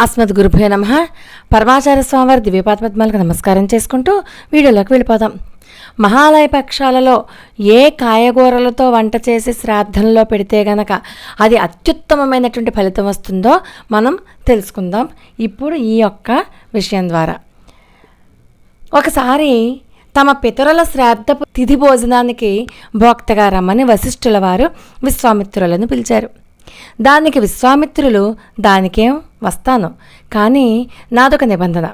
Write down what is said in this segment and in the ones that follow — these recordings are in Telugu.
అస్మద్ గురుభ్యో నమ. పరమాచార్య స్వామివారి దివ్యపాత్మత్మాలకు నమస్కారం చేసుకుంటూ వీడియోలోకి వెళ్ళిపోదాం. మహాలయ పక్షాలలో ఏ కాయగూరలతో వంట చేసి శ్రాద్ధంలో పెడితే గనక అది అత్యుత్తమమైనటువంటి ఫలితం వస్తుందో మనం తెలుసుకుందాం. ఇప్పుడు ఈ యొక్క విషయం ద్వారా. ఒకసారి తమ పితరుల శ్రాద్ధ తిథి భోజనానికి భోక్తగా రమ్మని వశిష్ఠుల వారు విశ్వామిత్రులను పిలిచారు. దానికి విశ్వామిత్రులు దానికేం వస్తాను. కానీ నాదొక నిబంధన.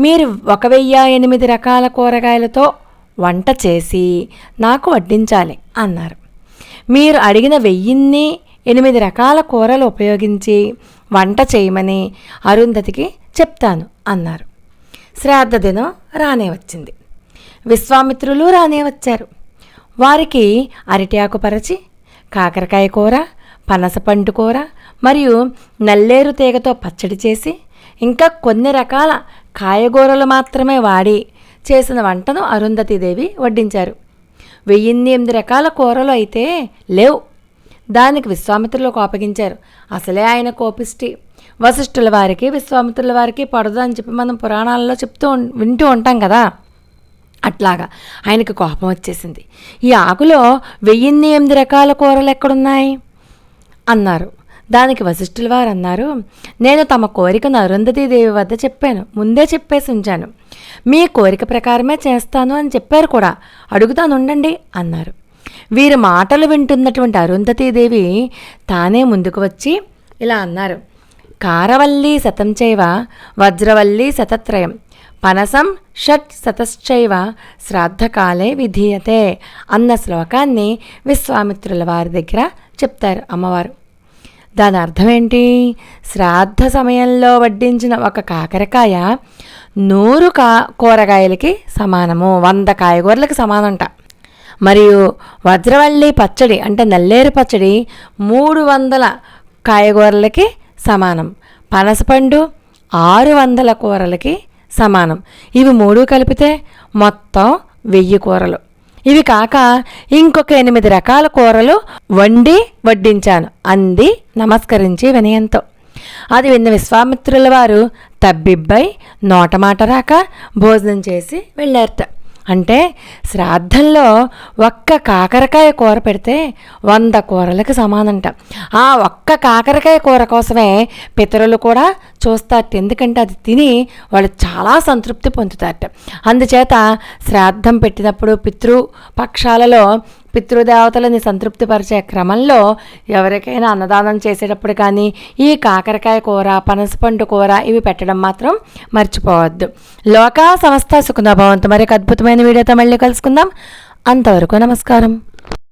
మీరు ఒక వెయ్యి ఎనిమిది రకాల కూరగాయలతో వంట చేసి నాకు వడ్డించాలి అన్నారు. మీరు అడిగిన వెయ్యిన్ని ఎనిమిది రకాల కూరలు ఉపయోగించి వంట చేయమని అరుంధతికి చెప్తాను అన్నారు. శ్రాద్ధ దినం రానే వచ్చింది. విశ్వామిత్రులు రానే వచ్చారు. వారికి అరటి ఆకు పరచి కాకరకాయ కూర పనసపండు కూర మరియు నల్లేరు తీగతో పచ్చడి చేసి ఇంకా కొన్ని రకాల కాయగూరలు మాత్రమే వాడి చేసిన వంటను అరుంధతీదేవి వడ్డించారు. వెయ్యిన్ని ఎనిమిది రకాల కూరలు అయితే లేవు. దానికి విశ్వామిత్రులు కోపగించారు అసలే ఆయన కోపిష్టి. వశిష్ఠుల వారికి విశ్వామిత్రుల వారికి పడదు అని చెప్పి మనం పురాణాలలో చెప్తూ వింటూ ఉంటాం కదా. అట్లాగా ఆయనకు కోపం వచ్చేసింది. ఈ ఆకులో వెయ్యిన్ని ఎనిమిది రకాల కూరలు ఎక్కడున్నాయి? అన్నారు. దానికి వశిష్ఠుల వారు అన్నారు నేను తమ కోరికను అరుంధతీదేవి వద్ద చెప్పాను. ముందే చెప్పేసి ఉంచాను. మీ కోరిక ప్రకారమే చేస్తాను అని చెప్పారు కూడా. అడుగుతాను ఉండండి అన్నారు. వీరి మాటలు వింటున్నటువంటి అరుంధతీదేవి తానే ముందుకు వచ్చి ఇలా అన్నారు కారవల్లి శతం చైవ వజ్రవల్లి శతత్రయం పనసం షట్ శతశ్చైవ శ్రాద్ధకాలే విధీయతే అన్న శ్లోకాన్ని విశ్వామిత్రుల వారి దగ్గర చెప్తారు అమ్మవారు. దాని అర్థం ఏంటి శ్రాద్ధ సమయంలో వడ్డించిన ఒక కాకరకాయ నూరు కా కూరగాయలకి సమానము. వంద కాయగూరలకు సమానంట. మరియు వజ్రవల్లి పచ్చడి అంటే నల్లేరు పచ్చడి మూడు వందల కాయగూరలకి సమానం. పనసపండు ఆరు వందల కూరలకి సమానం. ఇవి మూడు కలిపితే మొత్తం వెయ్యి కూరలు. ఇవి కాక ఇంకొక ఎనిమిది రకాల కూరలు వండి వడ్డించాను. అంది నమస్కరించి వినయంతో. అది విన్న విశ్వామిత్రుల వారు తబ్బిబ్బై నోటమాట రాక భోజనం చేసి వెళ్ళారట. అంటే శ్రాద్ధంలో ఒక్క కాకరకాయ కూర పెడితే వంద కూరలకు సమానంట. ఆ ఒక్క కాకరకాయ కూర కోసమే పితరులు కూడా చూస్తారట. ఎందుకంటే అది తిని వాళ్ళు చాలా సంతృప్తి పొందుతారట. అందుచేత శ్రాద్ధం పెట్టినప్పుడు పితృ పక్షాలలో పితృదేవతలని సంతృప్తిపరిచే క్రమంలో ఎవరికైనా అన్నదానం చేసేటప్పుడు కానీ ఈ కాకరకాయ కూర పనసపండు కూర ఇవి పెట్టడం మాత్రం మర్చిపోవద్దు. లోకా సంస్థ సుఖనభవంతు మరి అద్భుతమైన వీడియోతో మళ్ళీ కలుసుకుందాం. అంతవరకు నమస్కారం.